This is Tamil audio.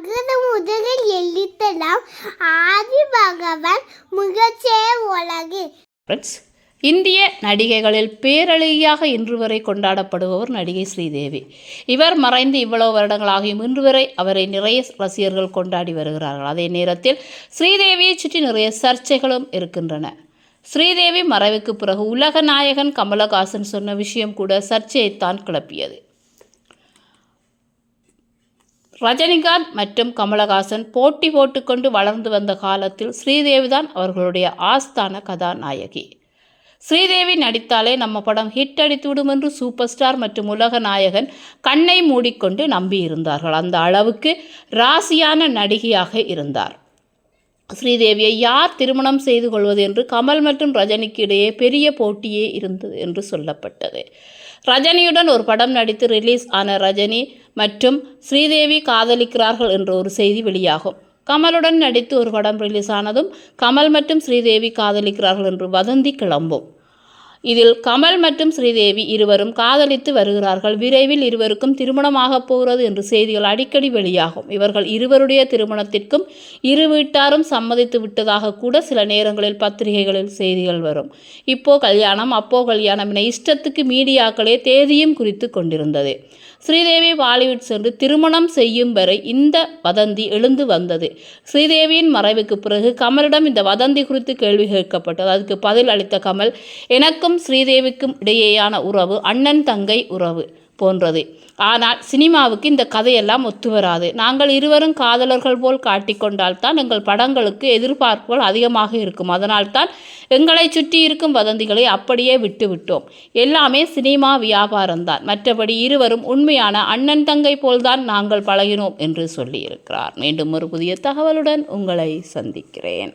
அகர முதலில் எழுத்தலாம். ஆதி பகவான் முகச்சே உலகு. ஃப்ரெண்ட்ஸ் இந்திய நடிகைகளில் பேரழகியாக இன்று வரை கொண்டாடப்படுபவர் நடிகை ஸ்ரீதேவி. இவர் மறைந்து இவ்வளவு வருடங்களாகியும் இன்று வரை அவரை நிறைய ரசிகர்கள் கொண்டாடி வருகிறார்கள். அதே நேரத்தில் ஸ்ரீதேவியை சுற்றி நிறைய சர்ச்சைகளும் இருக்கின்றன. ஸ்ரீதேவி மறைவுக்கு பிறகு உலக நாயகன் கமலஹாசன் சொன்ன விஷயம் கூட சர்ச்சையைத்தான் கிளப்பியது. ரஜினிகாந்த் மற்றும் கமலஹாசன் போட்டி போட்டுக்கொண்டு வளர்ந்து வந்த காலத்தில் ஸ்ரீதேவிதான் அவர்களுடைய ஆஸ்தான கதாநாயகி. ஸ்ரீதேவி நடித்தாலே நம்ம படம் ஹிட் அடித்துவிடும் என்று சூப்பர் ஸ்டார் மற்றும் உலக நாயகன் கண்ணை மூடிக்கொண்டு நம்பியிருந்தார்கள். அந்த அளவுக்கு ராசியான நடிகையாக இருந்தார். ஸ்ரீதேவியை யார் திருமணம் செய்து கொள்வது என்று கமல் மற்றும் ரஜினிக்கு இடையே பெரிய போட்டியே இருந்தது என்று சொல்லப்பட்டது. ரஜினியுடன் ஒரு படம் நடித்து ரிலீஸ் ஆன ரஜினி மற்றும் ஸ்ரீதேவி காதலிக்கிறார்கள் என்ற ஒரு செய்தி வெளியாகும். கமலுடன் நடித்து ஒரு படம் ரிலீஸ் ஆனதும் கமல் மற்றும் ஸ்ரீதேவி காதலிக்கிறார்கள் என்று வதந்தி கிளம்பும். இதில் கமல் மற்றும் ஸ்ரீதேவி இருவரும் காதலித்து வருகிறார்கள். விரைவில் இருவருக்கும் திருமணமாகப் போகிறது என்று செய்திகள் அடிக்கடி வெளியாகும். இவர்கள் இருவருடைய திருமணத்திற்கும் இரு வீட்டாரும் சம்மதித்து விட்டதாக கூட சில நேரங்களில் பத்திரிகைகளில் செய்திகள் வரும். இப்போ கல்யாணம் அப்போ கல்யாணம் என இஷ்டத்துக்கு மீடியாக்களே தேதியும் குறித்து கொண்டிருந்தது. ஸ்ரீதேவி பாலிவுட் சென்று திருமணம் செய்யும் வரை இந்த வதந்தி எழுந்து வந்தது. ஸ்ரீதேவியின் மறைவுக்கு பிறகு கமலிடம் இந்த வதந்தி குறித்து கேள்வி கேட்கப்பட்டது. அதுக்கு பதில் அளித்த கமல் எனக்கும் ஸ்ரீதேவிக்கும் இடையேயான உறவு அண்ணன் தங்கை உறவு போன்றது. ஆனால் சினிமாவுக்கு இந்த கதையெல்லாம் ஒத்து வராது நாங்கள் இருவரும் காதலர்கள் போல் காட்டிக்கொண்டால்தான் எங்கள் படங்களுக்கு எதிர்பார்ப்புகள் அதிகமாக இருக்கும். அதனால்தான் எங்களை சுற்றி இருக்கும் வதந்திகளை அப்படியே விட்டுவிட்டோம் எல்லாமே சினிமா வியாபாரம்தான் மற்றபடி இருவரும் உண்மையான அண்ணன் தங்கை போல்தான் நாங்கள் பழகினோம் என்று சொல்லியிருக்கிறார். மீண்டும் ஒரு புதிய தகவலுடன் உங்களை சந்திக்கிறேன்.